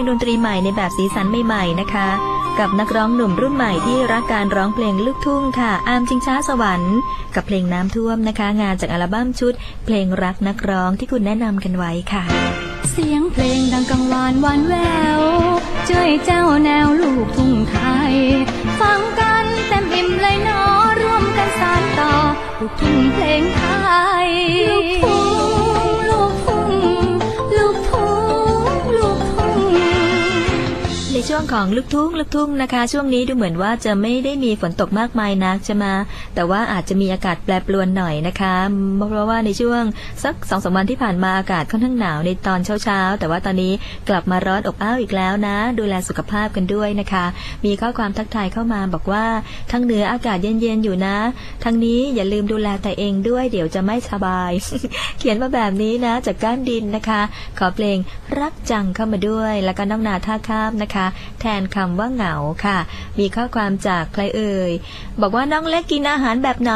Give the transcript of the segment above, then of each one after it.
ลงดนตรีใหม่ในแบบสีสันใหม่ๆนะคะ กับนักร้องหนุ่มรุ่นใหม่ที่รักการร้องเพลงลูกทุ่งค่ะ อามจิงช้าสวรรค์กับเพลงน้ำท่วมนะคะ งานจากอัลบั้มชุด เพลงรักนักร้องที่คุณแนะนำกันไว้ค่ะ เสียงเพลงดังกังวานหวานแววเจ้ยเจ้าแนวลูกทุ่งไทย ฟังกันเต็มอิ่มเลยเนอร่วมกันสานต่อลูกทุ่งเพลงไทยลู ช่วงของลูกทุ่งลูกทุ่งนะคะ ช่วงนี้ดูเหมือนว่าจะไม่ได้มีฝนตกมากมายนักจะมาแต่ว่าอาจจะมีอากาศแปรปรวนหน่อยนะคะ เพราะว่าในช่วงสักสองสามวันที่ผ่านมาอากาศค่อนข้างหนาวในตอนเช้าๆ แต่ว่าตอนนี้กลับมาร้อนอบอ้าวอีกแล้วนะ ดูแลสุขภาพกันด้วยนะคะ มีข้อความทักทายเข้ามาบอกว่าทางเหนืออากาศเย็นๆอยู่นะทางนี้อย่าลืมดูแลแต่เองด้วยเดี๋ยวจะไม่สบาย เขียนมาแบบนี้นะจากก้านดินนะคะ ขอเพลงรักจังเข้ามาด้วย แล้วก็น้องนาท่าข้ามนะคะ แทนคำว่าเหงาค่ะ มีข้อความจากใครเอ่ยบอกว่าน้องเล็กกินอาหารแบบไหน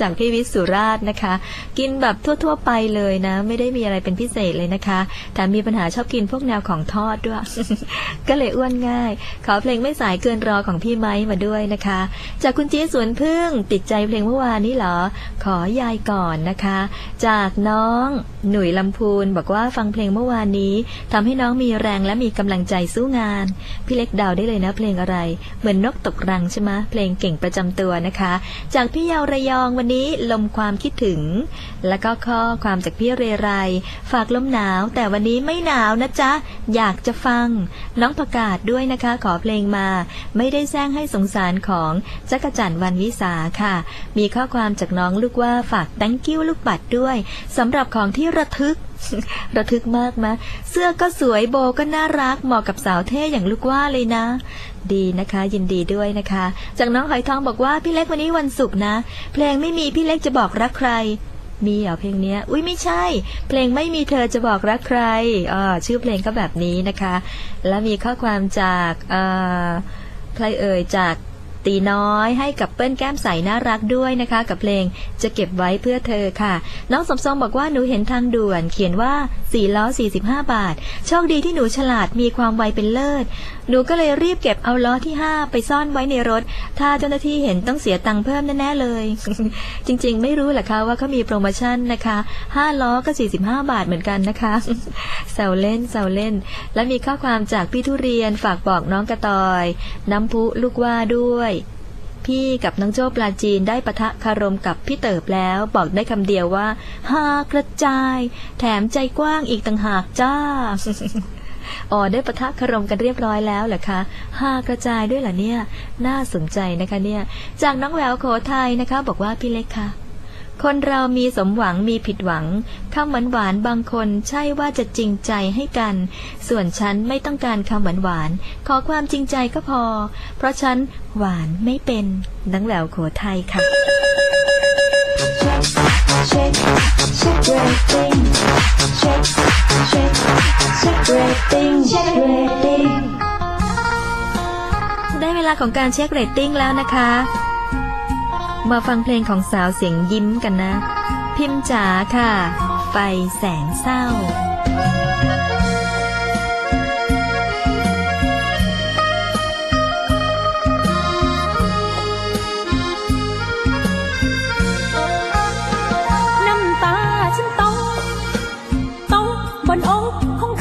จากพี่วิศสุราชนะคะ กินแบบทั่ว ๆ ไปเลยนะ ไม่ได้มีอะไรเป็นพิเศษเลยนะคะแต่มีปัญหาชอบกินพวกแนวของทอดด้วย ก็เลยอ้วนง่าย ขอเพลงไม่สายเกินรอของพี่ไม้มาด้วยนะคะ จากคุณจี๊ดสวนพึ่งติดใจเพลงเมื่อวานนี้เหรอ ขอยายก่อนนะคะ จากน้องหนุ่ยลำพูนบอกว่าฟังเพลงเมื่อวานนี้ทำให้น้องมีแรงและมีกำลังใจสู้งาน พี่เล็กเดาได้เลยนะเพลงอะไร เหมือนนกตกรังใช่ไหมเพลงเก่งประจำตัวนะคะจากพี่เยาวระยองวันนี้ลมความคิดถึง แล้วก็ข้อความจากพี่เรไร ฝากลมหนาว แต่วันนี้ไม่หนาวนะจ๊ะ อยากจะฟัง น้องประกาศด้วยนะคะ ขอเพลงมา ไม่ได้แซงให้สงสารของจักจั่นวันวิสาค่ะ มีข้อความจากน้องลูกว่าฝาก thank you ลูกบัตรด้วยสำหรับของที่ระทึกระทึกมากมะ เสื้อก็สวยโบก็น่ารักเหมาะกับสาวเท่อย่างลูกว่าเลยนะ ดีนะคะ ยินดีด้วยนะคะ จากน้องหอยทองบอกว่าพี่เล็กวันนี้วันศุกร์นะ เพลงไม่มีพี่เล็กจะบอกรักใคร มีเหรอเพลงเนี้ย อุ้ยไม่ใช่ เพลงไม่มีเธอจะบอกรักใครอ่าชื่อเพลงก็แบบนี้นะคะ แล้วมีข้อความจากเอ่อใครเอ่ยจาก ตีน้อยให้กับเปิ้ลแก้มใสน่ารักด้วยนะคะ กับเพลงจะเก็บไว้เพื่อเธอค่ะ น้องสมทรงบอกว่าหนูเห็นทางด่วน เขียนว่า4ล้อ45 บาท โชคดีที่หนูฉลาดมีความไวเป็นเลิศ หนูก็เลยรีบเก็บเอาล้อที่ 5 ไปซ่อนไว้ในรถ ถ้าเจ้าหน้าที่เห็นต้องเสียตังค์เพิ่มแน่ๆเลย จริงๆ ไม่รู้แหละคะว่าเขามีโปรโมชั่นนะคะ 5 ล้อก็ 45 บาทเหมือนกันนะคะแซวเล่นแซวเล่น และมีข้อความจากพี่ทุเรียนฝากบอกน้องกระตอย น้ำพุลูกว่าด้วย พี่กับน้องโจ้ปลาจีนได้ปะทะคารมกับพี่เติบแล้ว บอกได้คำเดียวว่าหากระจาย แถมใจกว้างอีกต่างหากจ้าอ๋อได้ปะทะคารมกันเรียบร้อยแล้วเหรอคะหากระจายด้วยเหรอเนี่ย น่าสนใจนะคะเนี่ย จากน้องแววโขทัยนะคะ บอกว่าพี่เล็กค่ะ คนเรามีสมหวังมีผิดหวังคำหวานหวานๆบางคนใช่ว่าจะจริงใจให้กัน ส่วนฉันไม่ต้องการคำหวานหวานๆขอความจริงใจก็พอ เพราะฉันหวานไม่เป็นนังแหววโขทัยค่ะ Shake, shake rating. Shake, shake, shake rating. Shake rating. ได้เวลาของการเช็คเรตติ้งแล้วนะคะ มาฟังเพลงของสาวเสียงยิ้มกันนะ พิมพ์จ๋าค่ะไฟแสงเศร้าน้ำตาฉันตกตกบนอกของ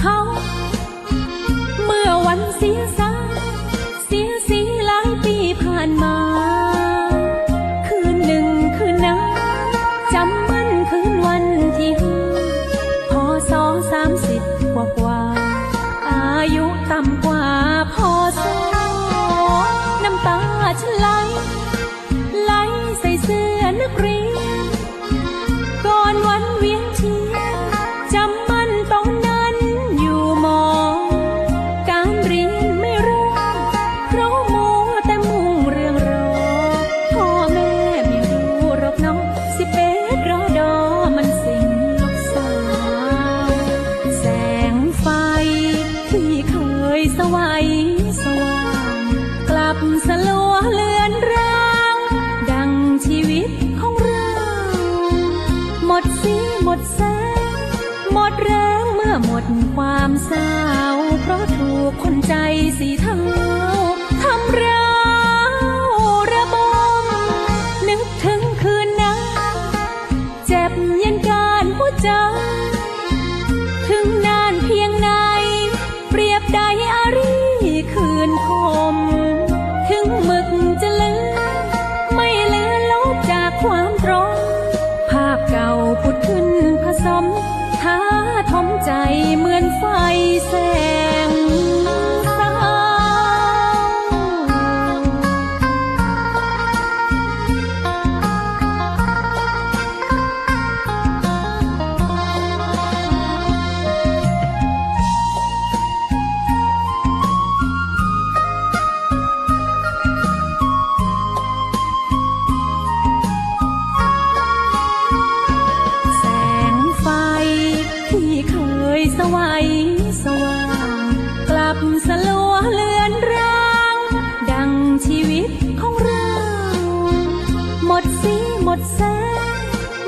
คนใจสีเทา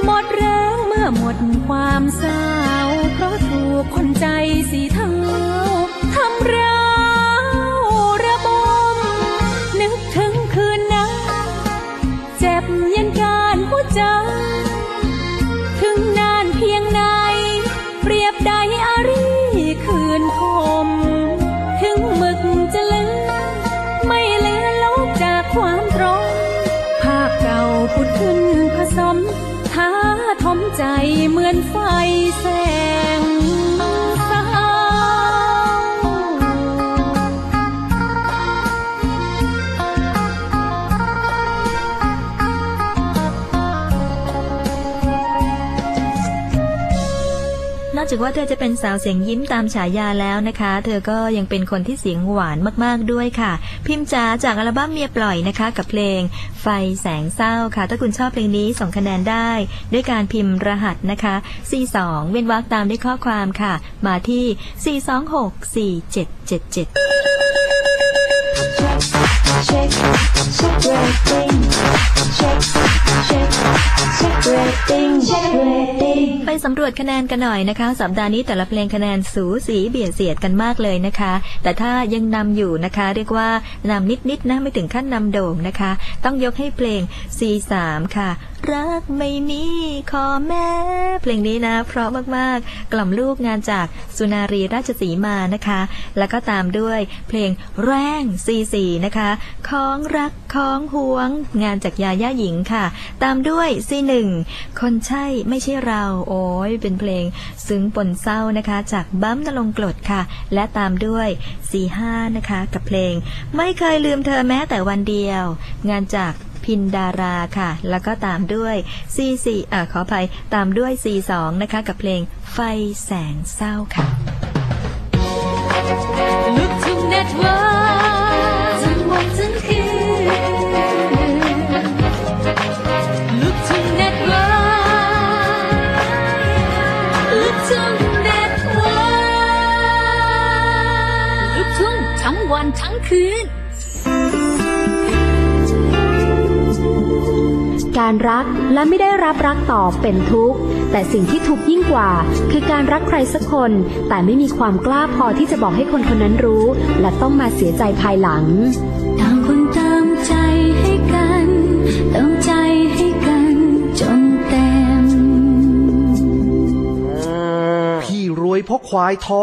หมดแรงเมื่อหมดความเศร้าเพราะถูกคนใจสีเทาทำร้าย จากว่าเธอจะเป็นสาวเสียงยิ้มตามฉายาแล้วนะคะ เธอก็ยังเป็นคนที่เสียงหวานมากๆด้วยค่ะ พิมพ์จ๋าจากอัลบั้มเมียปล่อยนะคะ กับเพลง ไฟแสงเศร้าค่ะ ถ้าคุณชอบเพลงนี้ส่งคะแนนได้ ด้วยการพิมพ์รหัสนะคะ 42 เว้นวรรคตามด้วยข้อความค่ะ มาที่ 4264777 check, check rating, check, check, check rating, check rating. ไปสำรวจคะแนนกันหน่อยนะคะ สัปดาห์นี้แต่ละเพลงคะแนนสูสีเบียดเสียดกันมากเลยนะคะ แต่ถ้ายังนำอยู่นะคะ เรียกว่านำนิดๆนะไม่ถึงขั้นนำโด่งนะคะ ต้องยกให้เพลง C3 ค่ะ รักไม่มีขอแม่เพลงนี้นะเพราะมากๆ กล่อมลูกงานจากสุนารีราชสีมานะคะ แล้วก็ตามด้วยเพลงแรง C4 นะคะของรักของห่วง งานจากยาย่าหญิงค่ะ ตามด้วย C1 คนใช่ไม่ใช่เรา โอ้ยเป็นเพลง ซึ้งปนเศร้านะคะ จากบั้มนลงกรดค่ะ และตามด้วย C5 นะคะ กับเพลง ไม่เคยลืมเธอแม้แต่วันเดียว งานจากพินดาราค่ะ แล้วก็ตามด้วย C4 อ่าขออภัยตามด้วย C2 นะคะ กับเพลงไฟแสงเศร้าค่ะ ทั้งวันทั้งคืน การรักและไม่ได้รับรักตอบเป็นทุกข์ แต่สิ่งที่ทุกข์ยิ่งกว่า คือการรักใครสักคน แต่ไม่มีความกล้าพอที่จะบอกให้คนคนนั้นรู้ และต้องมาเสียใจภายหลังต่างคนตามใจให้กันเติมใจให้กันจนเต็ม พี่รวยเพราะควายทอง